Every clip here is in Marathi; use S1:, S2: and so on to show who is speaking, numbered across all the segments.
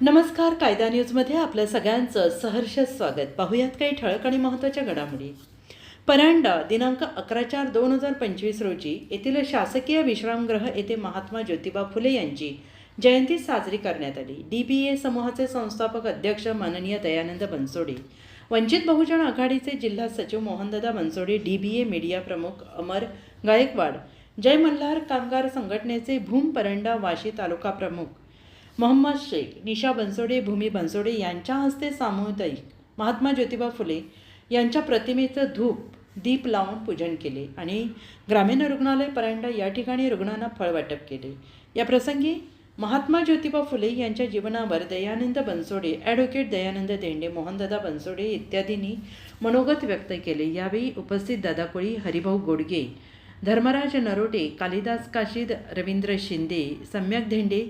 S1: नमस्कार कायदा न्यूजमध्ये आपल्या सगळ्यांचं सहर्ष स्वागत. पाहूयात काही ठळक आणि महत्त्वाच्या घडामोडी. परांडा दिनांक अकरा चार दोन हजार पंचवीस रोजी येथील शासकीय विश्रामगृह येथे महात्मा ज्योतिबा फुले यांची जयंती साजरी करण्यात आली. डी बी ए समूहाचे संस्थापक अध्यक्ष माननीय दयानंद बनसोडे वंचित बहुजन आघाडीचे जिल्हा सचिव Mohandada Bansode D B A media प्रमुख अमर गायकवाड जय मल्हार कामगार संघटनेचे भूम परंडा वाशी तालुका प्रमुख मोहम्मद शेख निशा बनसोडे भूमी बनसोडे यांच्या हस्ते सामुदायिक महात्मा ज्योतिबा फुले यांच्या प्रतिमेचं धूप दीप लावून पूजन केले आणि ग्रामीण रुग्णालय परांडा या ठिकाणी रुग्णांना फळ वाटप केले. या प्रसंगी महात्मा ज्योतिबा फुले यांच्या जीवनावर दयानंद बनसोडे ॲडव्होकेट दयानंद देंडे मोहनदादा बनसोडे इत्यादींनी मनोगत व्यक्त केले. यावेळी उपस्थित दादा कोळी हरिभाऊ गोडगे धर्मराज नरोटे कालिदास काशीद रवींद्र शिंदे सम्यक धेंडे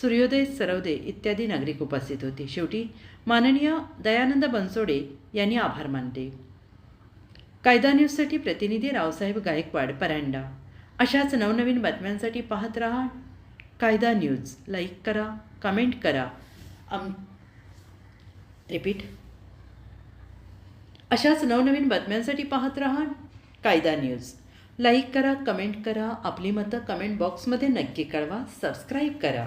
S1: सूर्योदय सरवदे इत्यादी नागरिक उपस्थित होते. शेवटी माननीय दयानंद बनसोडे यांनी आभार मानले कायदा न्यूजसाठी प्रतिनिधी रावसाहेब गायकवाड परांडा. अशाच नवनवीन बातम्यांसाठी पाहत रहा. कायदा न्यूज. लाईक करा कमेंट करा. आम रिपीट. अशाच नवनवीन बातम्यांसाठी पाहत रहा. कायदा न्यूज. लाईक करा कमेंट करा आपली मतं कमेंट बॉक्समध्ये नक्की कळवा सबस्क्राईब करा.